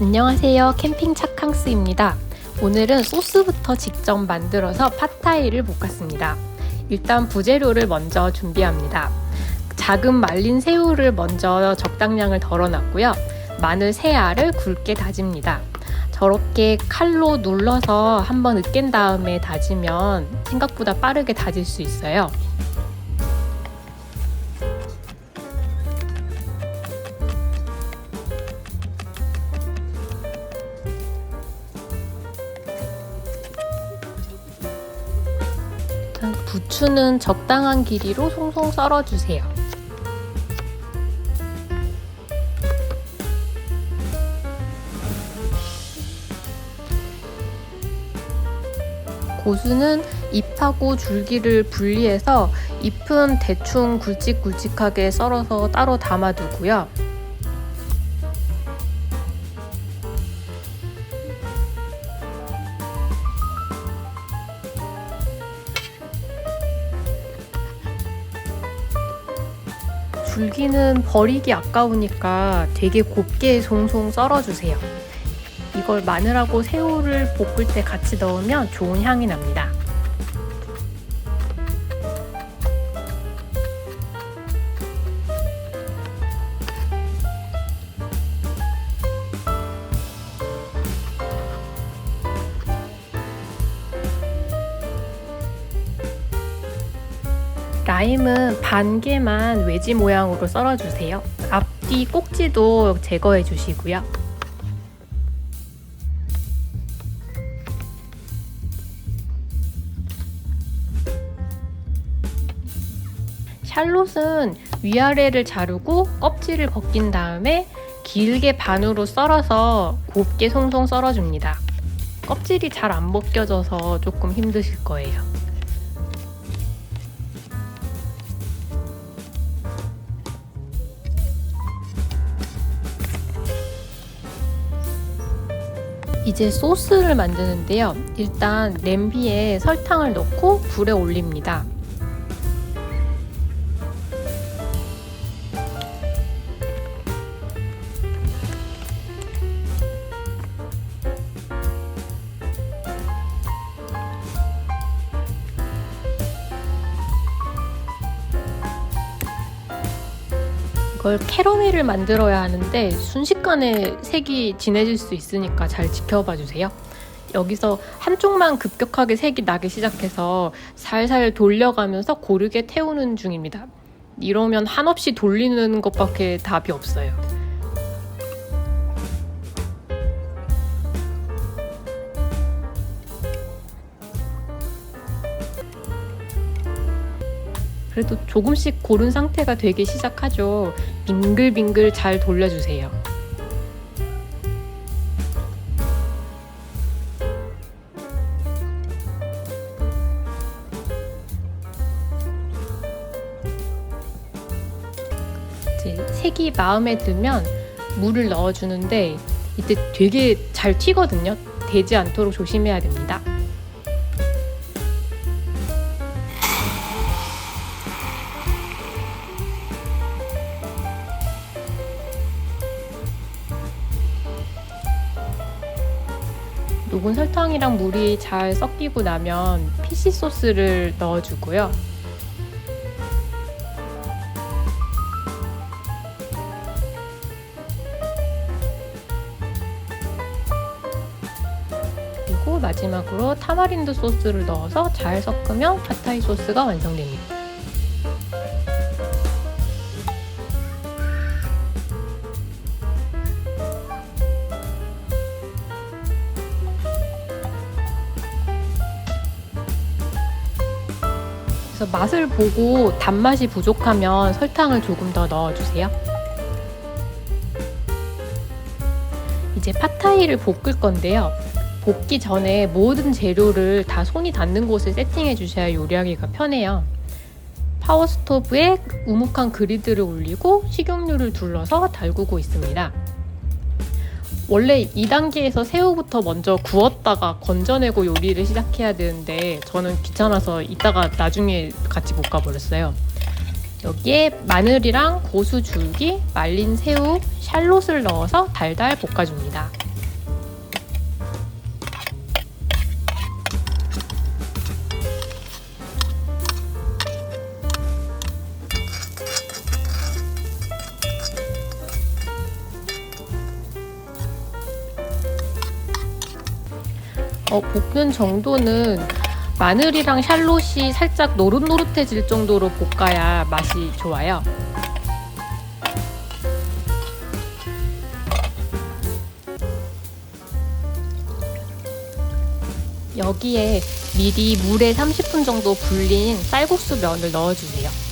안녕하세요. 캠핑 차캉스입니다. 오늘은 소스부터 직접 만들어서 팟타이를 볶았습니다. 일단 부재료를 먼저 준비합니다. 작은 말린 새우를 먼저 적당량을 덜어놨고요. 마늘 세 알을 굵게 다집니다. 저렇게 칼로 눌러서 한번 으깬 다음에 다지면 생각보다 빠르게 다질 수 있어요. 부추는 적당한 길이로 송송 썰어주세요. 고수는 잎하고 줄기를 분리해서 잎은 대충 굵직굵직하게 썰어서 따로 담아두고요. 줄기는 버리기 아까우니까 되게 곱게 송송 썰어주세요. 이걸 마늘하고 새우를 볶을 때 같이 넣으면 좋은 향이 납니다. 라임은 반 개만 외지 모양으로 썰어주세요. 앞뒤 꼭지도 제거해 주시고요. 샬롯은 위아래를 자르고 껍질을 벗긴 다음에 길게 반으로 썰어서 곱게 송송 썰어줍니다. 껍질이 잘 안 벗겨져서 조금 힘드실 거예요. 이제 소스를 만드는데요. 일단 냄비에 설탕을 넣고 불에 올립니다. 이걸 캐러멜을 만들어야 하는데 순식간에 색이 진해질 수 있으니까 잘 지켜봐 주세요. 여기서 한쪽만 급격하게 색이 나기 시작해서 살살 돌려가면서 고르게 태우는 중입니다. 이러면 한없이 돌리는 것밖에 답이 없어요. 그래도 조금씩 고른 상태가 되기 시작하죠. 빙글빙글 잘 돌려주세요. 색이 마음에 들면 물을 넣어주는데 이때 되게 잘 튀거든요. 되지 않도록 조심해야 됩니다. 녹은 설탕이랑 물이 잘 섞이고 나면 피시 소스를 넣어주고요. 그리고 마지막으로 타마린드 소스를 넣어서 잘 섞으면 팟타이 소스가 완성됩니다. 그래서 맛을 보고 단맛이 부족하면 설탕을 조금 더 넣어주세요. 이제 팟타이를 볶을 건데요. 볶기 전에 모든 재료를 다 손이 닿는 곳에 세팅해 주셔야 요리하기가 편해요. 파워 스토브에 우묵한 그리드를 올리고 식용유를 둘러서 달구고 있습니다. 원래 2단계에서 새우부터 먼저 구웠다가 건져내고 요리를 시작해야 되는데 저는 귀찮아서 이따가 나중에 같이 볶아 버렸어요. 여기에 마늘이랑 고수 줄기, 말린 새우, 샬롯을 넣어서 달달 볶아줍니다. 어, 볶는 정도는 마늘이랑 샬롯이 살짝 노릇노릇해질 정도로 볶아야 맛이 좋아요. 여기에 미리 물에 30분 정도 불린 쌀국수 면을 넣어주세요.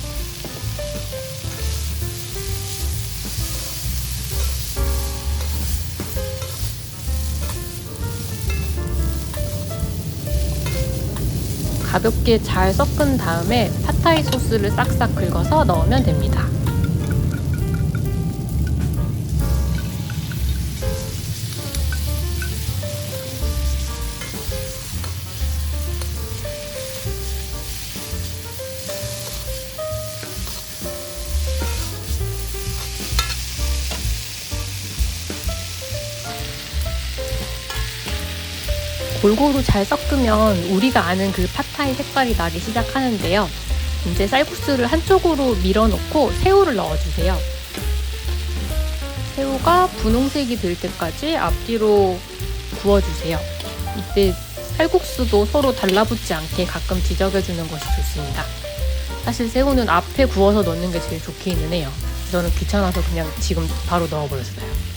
가볍게 잘 섞은 다음에 팟타이 소스를 싹싹 긁어서 넣으면 됩니다. 골고루 잘 섞으면 우리가 아는 그 팟타이 색깔이 나기 시작하는데요. 이제 쌀국수를 한쪽으로 밀어놓고 새우를 넣어주세요. 새우가 분홍색이 될 때까지 앞뒤로 구워주세요. 이때 쌀국수도 서로 달라붙지 않게 가끔 뒤적여주는 것이 좋습니다. 사실 새우는 앞에 구워서 넣는 게 제일 좋기는 해요. 저는 귀찮아서 그냥 지금 바로 넣어버렸어요.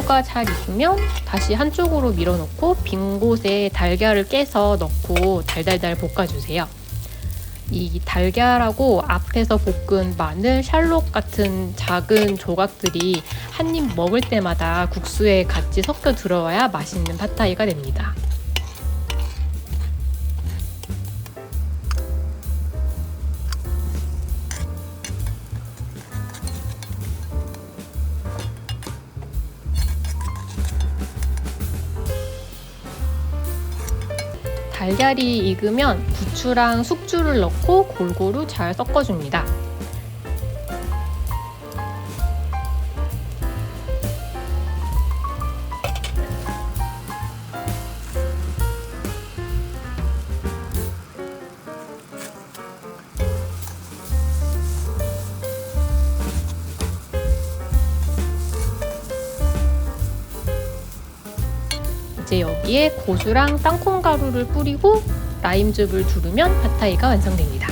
새우가 잘 익으면 다시 한쪽으로 밀어놓고 빈 곳에 달걀을 깨서 넣고 달달달 볶아주세요. 이 달걀하고 앞에서 볶은 마늘, 샬롯 같은 작은 조각들이 한 입 먹을 때마다 국수에 같이 섞여 들어와야 맛있는 팟타이가 됩니다. 달걀이 익으면 부추랑 숙주를 넣고 골고루 잘 섞어줍니다. 여기에 고수랑 땅콩 가루를 뿌리고 라임즙을 두르면 팟타이가 완성됩니다.